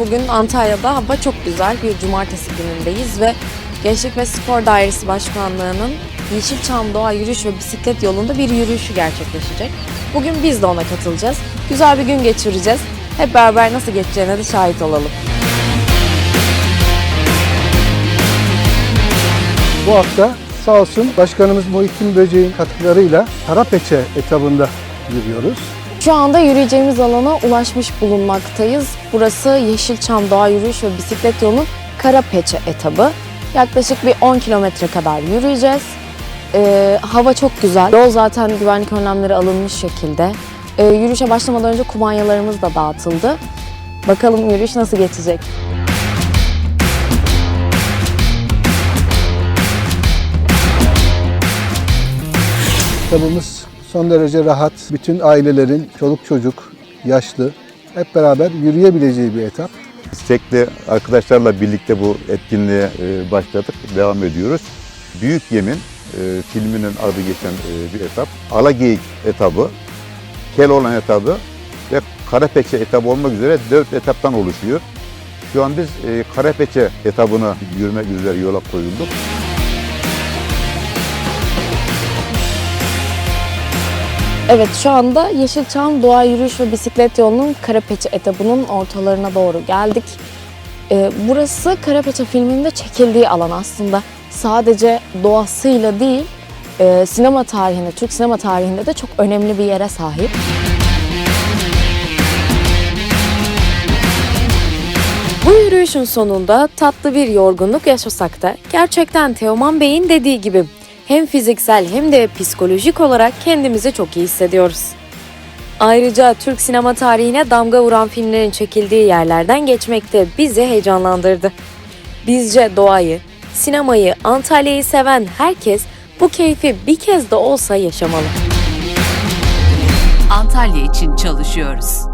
Bugün Antalya'da hava çok güzel. Bir cumartesi günündeyiz ve Gençlik ve Spor Dairesi Başkanlığı'nın Yeşilçam Doğa Yürüyüş ve Bisiklet Yolunda bir yürüyüşü gerçekleşecek. Bugün biz de ona katılacağız. Güzel bir gün geçireceğiz. Hep beraber nasıl geçeceğine de şahit olalım. Bu hafta sağ olsun Başkanımız Muhittin Böceğin katkılarıyla Karapeçe etabında yürüyoruz. Şu anda yürüyeceğimiz alana ulaşmış bulunmaktayız. Burası Yeşilçam Doğa Yürüyüş ve Bisiklet Yolu'nun Karapeçe etabı. Yaklaşık bir 10 kilometre kadar yürüyeceğiz. Ee, hava çok güzel. Yol zaten güvenlik önlemleri alınmış şekilde. Ee, yürüyüşe başlamadan önce kumanyalarımız da dağıtıldı. Bakalım yürüyüş nasıl geçecek? Etabımız son derece rahat. Bütün ailelerin çoluk çocuk, yaşlı hep beraber yürüyebileceği bir etap. İstekli arkadaşlarla birlikte bu etkinliğe e, başladık, devam ediyoruz. Büyük Yemin e, filminin adı geçen e, bir etap. Alageyik etabı, Keloğlan etabı ve Karapeçe etabı olmak üzere dört etaptan oluşuyor. Şu an biz Karapeçe etabını yürümek üzere yola koyulduk. Evet şu anda Yeşilçam Doğa Yürüyüş ve Bisiklet Yolu'nun Karapeçe etabının ortalarına doğru geldik. Ee, burası Karapeçe filminde çekildiği alan aslında. Sadece doğasıyla değil, e, sinema tarihinde, Türk sinema tarihinde de çok önemli bir yere sahip. Bu yürüyüşün sonunda tatlı bir yorgunluk yaşasak da gerçekten Teoman Bey'in dediği gibi hem fiziksel hem de psikolojik olarak kendimizi çok iyi hissediyoruz. Ayrıca Türk sinema tarihine damga vuran filmlerin çekildiği yerlerden geçmek de bizi heyecanlandırdı. Bizce doğayı, sinemayı, Antalya'yı seven herkes bu keyfi bir kez de olsa yaşamalı. Antalya için çalışıyoruz.